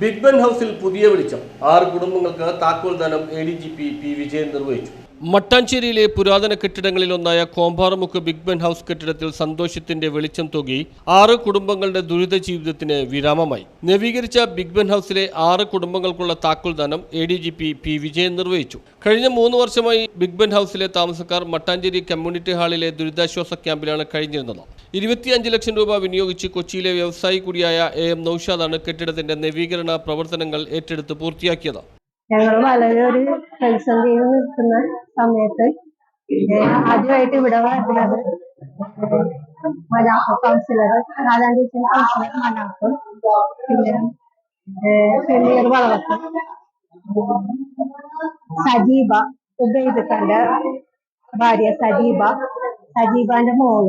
Big Ben ഹൗസിൽ പുതിയ വെളിച്ചം. ആറ് കുടുംബങ്ങൾക്ക് താക്കോൽ ദാനം A D G P P Vijayan നിർവഹിച്ചു. മട്ടാഞ്ചേരിയിലെ പുരാതന കെട്ടിടങ്ങളിലൊന്നായ കോമ്പാറമുക്ക് ബിഗ് ബെൻ ഹൗസ് കെട്ടിടത്തിൽ സന്തോഷത്തിന്റെ വെളിച്ചം തൂകി ആറ് കുടുംബങ്ങളുടെ ദുരിത ജീവിതത്തിന് വിരാമമായി. നവീകരിച്ച ബിഗ് ബെൻ ഹൗസിലെ ആറ് കുടുംബങ്ങൾക്കുള്ള താക്കോൽ ദാനം A D G P P Vijayan നിർവഹിച്ചു. കഴിഞ്ഞ മൂന്ന് വർഷമായി ബിഗ് ബെൻ ഹൗസിലെ താമസക്കാർ മട്ടാഞ്ചേരി കമ്മ്യൂണിറ്റി ഹാളിലെ ദുരിതാശ്വാസ ക്യാമ്പിലാണ് കഴിഞ്ഞിരുന്നത്. ഇരുപത്തിയഞ്ച് ലക്ഷം രൂപ വിനിയോഗിച്ച് കൊച്ചിയിലെ വ്യവസായി കൂടിയായ എ എം നൌഷാദാണ് കെട്ടിടത്തിന്റെ നവീകരണ പ്രവർത്തനങ്ങൾ ഏറ്റെടുത്ത് പൂർത്തിയാക്കിയത്. ഞങ്ങൾ വളരെ ഒരു പ്രതിസന്ധിയിൽ നിൽക്കുന്ന സമയത്ത് ആദ്യമായിട്ട് ഇവിടെ വരുന്നത് മനാഫ് കൗൺസിലർ നാലാം ഡിവിഷൻ കൗൺസിലർ മനാഫ് പിന്നെ ഷെമീർ വളവത്ത് സജീബ ഉബൈദ് ഖാന്റെ ഭാര്യ സജീബ സജീബാന്റെ മോൾ.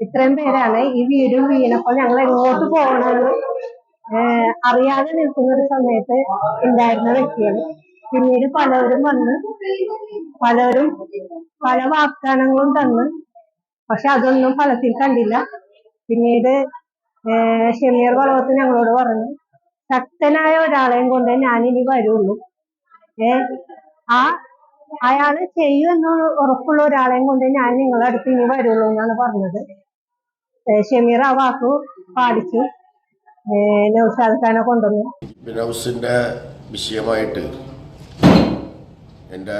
ഇത്രയും പേരാണ് ഈ വീടും വീണപ്പോൾ ഞങ്ങൾ എങ്ങോട്ട് പോകണമെന്ന് അറിയാതെ നിൽക്കുന്ന ഒരു സമയത്ത് ഉണ്ടായിരുന്ന വ്യക്തിയാണ്. പിന്നീട് പലവരും വന്ന് പലരും പല വാഗ്ദാനങ്ങളും തന്ന് പക്ഷെ അതൊന്നും ഫലത്തിൽ കണ്ടില്ല. പിന്നീട് ഷെമിയർ വളവത്ത് ഞങ്ങളോട് പറഞ്ഞു ശക്തനായ ഒരാളെയും കൊണ്ട് ഇനി വരുള്ളൂ. ഏ ആ അയാൾ ചെയ്യുമെന്ന് ഉറപ്പുള്ള ഒരാളെയും കൊണ്ട് ഞാൻ നിങ്ങളുടെ അടുത്ത് ഇനി വരുള്ളൂ എന്നാണ് പറഞ്ഞത്. ഷമീർ ആ വാക്ക് പാടിച്ചു. നൗഷാദ് ഖാനെ കൊണ്ടുവന്നു. ബിനൗസിന്റെ വിഷയമായിട്ട് എന്റെ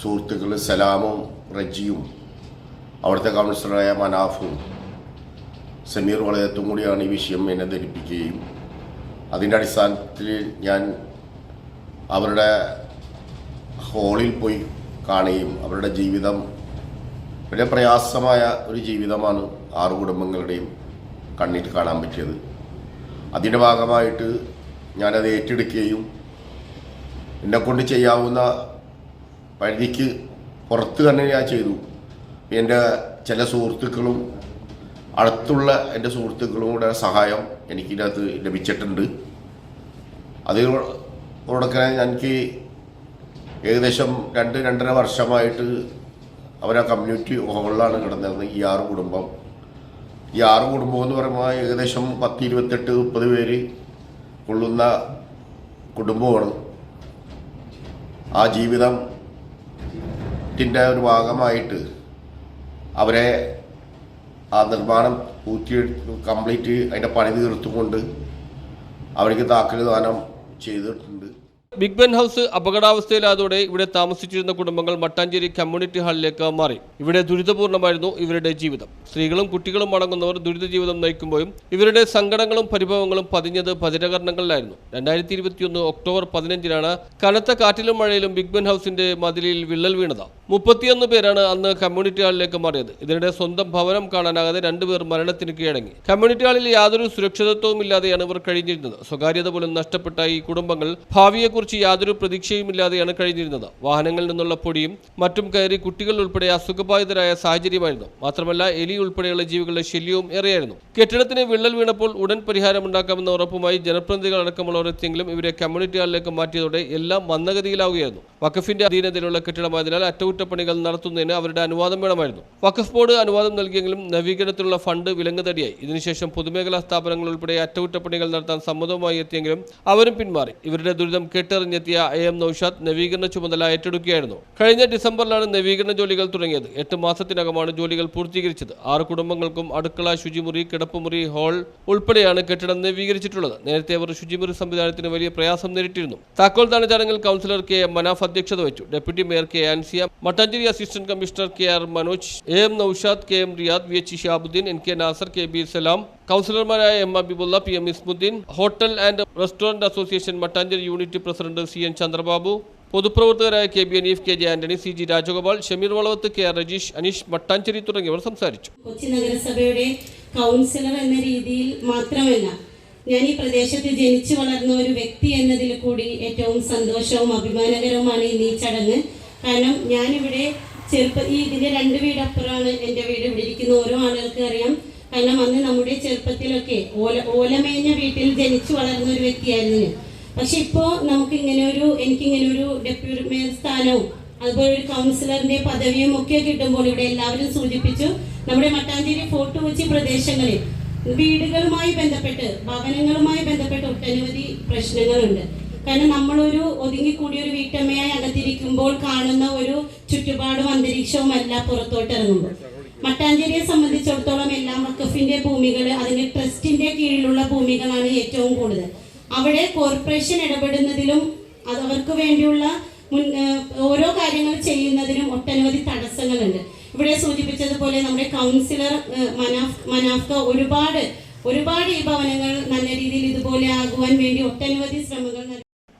സുഹൃത്തുക്കൾ സലാമും റജിയും അവിടുത്തെ കൗൺസിലറായ മനാഫും സമീർ വളയത്തും കൂടിയാണ് ഈ വിഷയം എന്നെ ധരിപ്പിക്കുകയും അതിന്റെ അടിസ്ഥാനത്തിൽ ഞാൻ അവരുടെ ഹോളിൽ പോയി കാണുകയും അവരുടെ ജീവിതം വളരെ പ്രയാസമായ ഒരു ജീവിതമാണ് ആറ് കുടുംബങ്ങളുടെയും കണ്ണിൽ കാണാൻ പറ്റിയത്. അതിന്റെ ഭാഗമായിട്ട് ഞാനത് ഏറ്റെടുക്കുകയും എന്നെക്കൊണ്ട് ചെയ്യാവുന്ന പരിധിക്ക് പുറത്ത് തന്നെ ഞാൻ ചെയ്തു. എന്റെ ചില സുഹൃത്തുക്കളും അടുത്തുള്ള എന്റെ സുഹൃത്തുക്കളും കൂടെ സഹായം എനിക്കിതിനകത്ത് ലഭിച്ചിട്ടുണ്ട്. അതിനോടൊക്കെ എനിക്ക് ഏകദേശം രണ്ട് രണ്ടര വർഷമായിട്ട് അവരാ കമ്മ്യൂണിറ്റി ഹോളിലാണ് കിടന്നിരുന്നത് ഈ ആറ് കുടുംബം. ഈ ആറ് കുടുംബം എന്ന് പറയുമ്പോൾ ഏകദേശം പത്ത് ഇരുപത്തെട്ട് മുപ്പത് പേര് കൊള്ളുന്ന കുടുംബമാണ്. ആ ജീവിതത്തിന്റെ ഒരു ഭാഗമായിട്ട് അവരെ ആ നിർമ്മാണം പൂർത്തി കംപ്ലീറ്റ് അതിന്റെ പണി തീർത്തുകൊണ്ട് അവർക്ക് താക്കൽ ദാനം ചെയ്തിട്ടുണ്ട്. ബിഗ് ബെൻ ഹൗസ് അപകടാവസ്ഥയിലായതോടെ ഇവിടെ താമസിച്ചിരുന്ന കുടുംബങ്ങൾ മട്ടാഞ്ചേരി കമ്മ്യൂണിറ്റി ഹാളിലേക്ക് മാറി. ഇവിടെ ദുരിതപൂർണമായിരുന്നു ഇവരുടെ ജീവിതം. സ്ത്രീകളും കുട്ടികളും അടങ്ങുന്നവർ ദുരിത ജീവിതം നയിക്കുമ്പോഴും ഇവരുടെ സങ്കടങ്ങളും പരിഭവങ്ങളും പതിഞ്ഞത് ഭജനകരണങ്ങളിലായിരുന്നു. രണ്ടായിരത്തി ഇരുപത്തിയൊന്ന് ഒക്ടോബർ പതിനഞ്ചിനാണ് കനത്ത കാറ്റിലും മഴയിലും ബിഗ് ബെൻ ഹൗസിന്റെ മതിലിൽ വിള്ളൽ വീണത്. മുപ്പത്തിയൊന്ന് പേരാണ് അന്ന് കമ്മ്യൂണിറ്റി ഹാളിലേക്ക് മാറിയത്. ഇതിനിടെ സ്വന്തം ഭവനം കാണാനാകാതെ രണ്ടുപേർ മരണത്തിന് കീഴടങ്ങി. കമ്മ്യൂണിറ്റി ഹാളിൽ യാതൊരു സുരക്ഷിതത്വവും ഇല്ലാതെയാണ് ഇവർ കഴിഞ്ഞിരുന്നത്. സ്വകാര്യത പോലും നഷ്ടപ്പെട്ട ഈ കുടുംബങ്ങൾ ഭാവിയെക്കുറിച്ച് യാതൊരു പ്രതീക്ഷയും ഇല്ലാതെയാണ് കഴിഞ്ഞിരുന്നത്. വാഹനങ്ങളിൽ നിന്നുള്ള പൊടിയും മറ്റും കയറി കുട്ടികൾ ഉൾപ്പെടെ അസുഖബാധിതരായ സാഹചര്യമായിരുന്നു. മാത്രമല്ല എലി ഉൾപ്പെടെയുള്ള ജീവികളുടെ ശല്യവും ഏറെയായിരുന്നു. കെട്ടിടത്തിന് വിള്ളൽ വീണപ്പോൾ ഉടൻ പരിഹാരമുണ്ടാക്കാമെന്ന ഉറപ്പുമായി ജനപ്രതിനിധികൾ അടക്കമുള്ളവർ എത്തിയെങ്കിലും ഇവരെ കമ്മ്യൂണിറ്റി ഹാളിലേക്ക് മാറ്റിയതോടെ എല്ലാം മന്ദഗതിയിലാവുകയായിരുന്നു വഖഫിന്റെ അധീനതയിലുള്ള കെട്ടിടമായതിനാൽ അറ്റകുറ്റപ്പണികൾ നടത്തുന്നതിന് അവരുടെ അനുവാദം വേണമായിരുന്നു. വഖഫ് ബോർഡ് അനുവാദം നൽകിയെങ്കിലും നവീകരണത്തിനുള്ള ഫണ്ട് വിലങ്ങുതടിയായി. ഇതിനുശേഷം പൊതുമേഖലാ സ്ഥാപനങ്ങൾ ഉൾപ്പെടെ അറ്റകുറ്റപ്പണികൾ നടത്താൻ സമ്മതവുമായി എത്തിയെങ്കിലും അവരും പിന്മാറി. ഇവരുടെ ദുരിതം കേട്ടറിഞ്ഞെത്തിയ എ എം നൌഷാദ് നവീകരണ ചുമതല ഏറ്റെടുക്കുകയായിരുന്നു. കഴിഞ്ഞ ഡിസംബറിലാണ് നവീകരണ ജോലികൾ തുടങ്ങിയത്. എട്ട് മാസത്തിനകമാണ് ജോലികൾ പൂർത്തീകരിച്ചത്. ആറ് കുടുംബങ്ങൾക്കും അടുക്കള ശുചിമുറി കിടപ്പുമുറി ഹാൾ ഉൾപ്പെടെയാണ് കെട്ടിടം നവീകരിച്ചിട്ടുള്ളത്. നേരത്തെ അവർ ശുചിമുറി സംവിധാനത്തിന് വലിയ പ്രയാസം നേരിട്ടിരുന്നു. താക്കോൽദാന ചടങ്ങിൽ കൗൺസിലർ കെ എം മനാഫ് അധ്യക്ഷത വഹിച്ചു. Deputy mayor K Ansiya Mattancherry assistant commissioner K R Manoj A M Naushad K M Riyad V H Shihabuddeen N K Nasar K B Salam കൗൺസിലർമാരായ M Habibulla P M Ismuddeen hotel and restaurant association Mattancherry unit president C N Chandrababu പൊതുപ്രവർത്തകരായ K B Aneef K J Antony C G Rajagopal Shameer Valavath K R Rajeesh Aneesh Mattancherry തുടങ്ങിയവർ സംസാരിച്ചു. കൊച്ചി നഗരസഭയുടെ councillor എന്ന രീതിയിൽ മാത്രമല്ല ഞാൻ ഈ പ്രദേശത്ത് ജനിച്ചു വളർന്ന ഒരു വ്യക്തി എന്നതിൽ കൂടി ഏറ്റവും സന്തോഷവും അഭിമാനകരവുമാണ് ഇന്ന് ഈ ചടങ്ങ്. കാരണം ഞാനിവിടെ ചെറുപ്പ ഈ ഇതിന്റെ രണ്ട് വീടപ്പുറമാണ് എന്റെ വീട്. ഇവിടെ ഇരിക്കുന്ന ഓരോ ആളുകൾക്ക് അറിയാം. കാരണം അന്ന് നമ്മുടെ ചെറുപ്പത്തിലൊക്കെ ഓല ഓലമേഞ്ഞ വീട്ടിൽ ജനിച്ചു വളർന്ന ഒരു വ്യക്തിയായിരുന്നു ഞാൻ. പക്ഷെ ഇപ്പോൾ നമുക്ക് ഇങ്ങനെ ഒരു എനിക്ക് ഇങ്ങനെ ഒരു ഡെപ്യൂട്ടി മേയർ സ്ഥാനവും അതുപോലെ ഒരു കൗൺസിലറിന്റെ പദവിയും ഒക്കെ കിട്ടുമ്പോൾ ഇവിടെ എല്ലാവരും സൂചിപ്പിച്ചു നമ്മുടെ മട്ടാഞ്ചേരി ഫോർട്ട് കൊച്ചി പ്രദേശങ്ങളിൽ വീടുകളുമായി ബന്ധപ്പെട്ട് ഭവനങ്ങളുമായി ബന്ധപ്പെട്ട് ഒട്ടനവധി പ്രശ്നങ്ങളുണ്ട്. കാരണം നമ്മളൊരു ഒതുങ്ങിക്കൂടിയ ഒരു വീട്ടമ്മയായി അകത്തിരിക്കുമ്പോൾ കാണുന്ന ഒരു ചുറ്റുപാടും അന്തരീക്ഷവും അല്ല പുറത്തോട്ട് മട്ടാഞ്ചേരിയെ സംബന്ധിച്ചിടത്തോളം എല്ലാം വക്കഫിന്റെ ഭൂമികൾ അതിന്റെ ട്രസ്റ്റിന്റെ കീഴിലുള്ള ഭൂമികളാണ് ഏറ്റവും കൂടുതൽ അവിടെ കോർപ്പറേഷൻ ഇടപെടുന്നതിലും അത് അവർക്ക് വേണ്ടിയുള്ള മുൻ ഓരോ കാര്യങ്ങൾ ചെയ്യുന്നതിനും ഒട്ടനവധി തടസ്സങ്ങളുണ്ട് ഇവിടെ സൂചിപ്പിച്ചതുപോലെ നമ്മുടെ കൗൺസിലർ മനാഫ് മനാഫ്ക ഒരുപാട് ഒരുപാട് ഈ ഭവനങ്ങൾ നല്ല രീതിയിൽ ഇതുപോലെ ആകുവാൻ വേണ്ടി ഒട്ടനവധി ശ്രമങ്ങൾ.